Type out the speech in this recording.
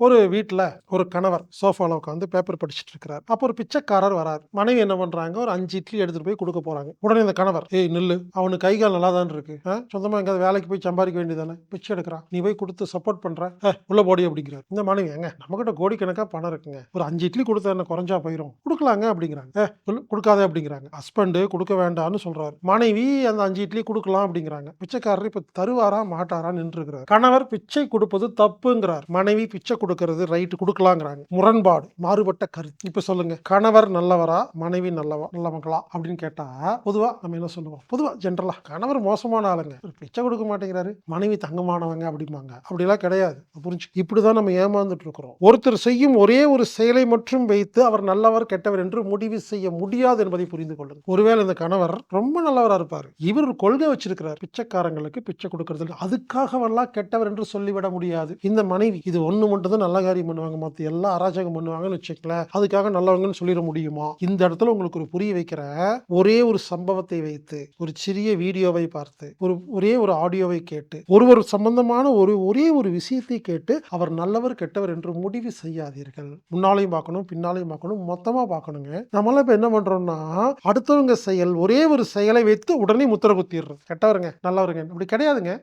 ஒரு வீட்டில் ஒரு கணவர் சோஃபாவில் உட்காந்து பேப்பர் படிச்சுட்டு இருக்கிறார் அப்போ ஒரு பிச்சைக்காரர் வரார். மனைவி என்ன பண்ணுறாங்க ஒரு அஞ்சு இட்லி எடுத்துகிட்டு போய் கொடுக்க போகிறாங்க உடனே இந்த கணவர் ஏய் நில்லு. அவனுக்கு கை கால் நல்லா தான் இருக்கு. ஆ? எங்கேயாவது வேலைக்கு போய் சம்பாதிக்க வேண்டியதானே பிச்சை எடுக்கிறான். நீ போய் கொடுத்து சப்போர்ட் பண்ணுற "ஏ, உள்ள போடி அப்படிங்கிறார். இந்த மனைவி எங்க நம்மகிட்ட கோடிக்கணக்காக பணம் இருக்குங்க. ஒரு அஞ்சு இட்லி கொடுத்தா என்ன குறைஞ்சா போயிடும் கொடுக்கலாங்க அப்படிங்கிறாங்க. "ஏ, கொடுக்காதே அப்படிங்கிறாங்க. ஹஸ்பண்டு கொடுக்க வேண்டாம்னு சொல்கிறார் மனைவி அந்த அஞ்சு இட்லி கொடுக்கலாம் அப்படிங்கிறாங்க. பிச்சைக்காரர் இப்போ தருவாரா மாட்டாரா நின்று கணவர் பிச்சை கொடுப்பது தப்புங்கிறார். மனைவி பிச்சை கொடுக்கறது ரைட்டு கொடுக்கலாங்கிறாங்க. முரண்பாடு மாறுபட்ட கருத்து. இப்ப சொல்லுங்க கணவர் நல்லவரா மனைவி நல்லவா நல்லவங்களா அப்படின்னு கேட்டா பொதுவா நம்ம என்ன சொல்லுவோம்? பொதுவா ஜென்ரலா கணவர் மோசமான ஆளுங்க. பிச்சை கொடுக்க மாட்டேங்கிறாரு மனைவி தங்கமானவங்க அப்படிம்பாங்க. அப்படிலாம் கிடையாது. புரிஞ்சு இப்படிதான் நம்ம ஏமாந்துட்டு இருக்கிறோம். ஒருத்தர் செய்யும் ஒரே ஒரு செயலை மட்டும் வைத்து அவர் நல்லவர் கெட்டவர் என்று முடிவு செய்ய முடியாது என்பதை புரிந்து கொள்ளுங்க ஒருவேளை இந்த கணவர் ரொம்ப நல்லவரா இருப்பார். இவர் ஒரு கொள்கை வச்சிருக்கிறார். பிச்சைக்காரங்களுக்கு பிச்சை கொடுக்கறது அதுக்காகவெல்லாம் கெட்டவர் என்று சொல்லிவிட முடியாது. இந்த மனைவி இது ஒண்ணு மட்டும் தான் நல்ல காரியம் பண்ணுவாங்க மற்ற எல்லாம் அராஜகம் பண்ணுவாங்கன்னு வச்சுக்கல அதுக்காக நல்லவங்கன்னு சொல்லிட முடியுமா? இந்த இடத்துல உங்களுக்கு ஒரு புரிய வைக்கிற ஒரே ஒரு சம்பவத்தை வைத்து ஒரு சிறிய வீடியோவை பார்த்து ஒரு ஒரே ஒரு ஆடியோவை கேட்டு ஒருவர் சம்பந்தமான ஒரு ஒரே ஒரு விஷயத்தை கேட்டு அவர் நல்லவர் கெட்டவர் என்று முடிவு செய்யாதீர்கள். முன்னாலையும் பார்க்கணும் பின்னாலையும் பார்க்கணும் மொத்தமா பார்க்கணுங்க. நம்மளாம் இப்ப என்ன பண்றோம்னா அடுத்தவங்க செயல் ஒரே ஒரு செயலை வைத்து உடனே முத்திர குத்திடுறது. கெட்டவருங்க நல்லவருங்க அப்படி கிடையாதுங்க.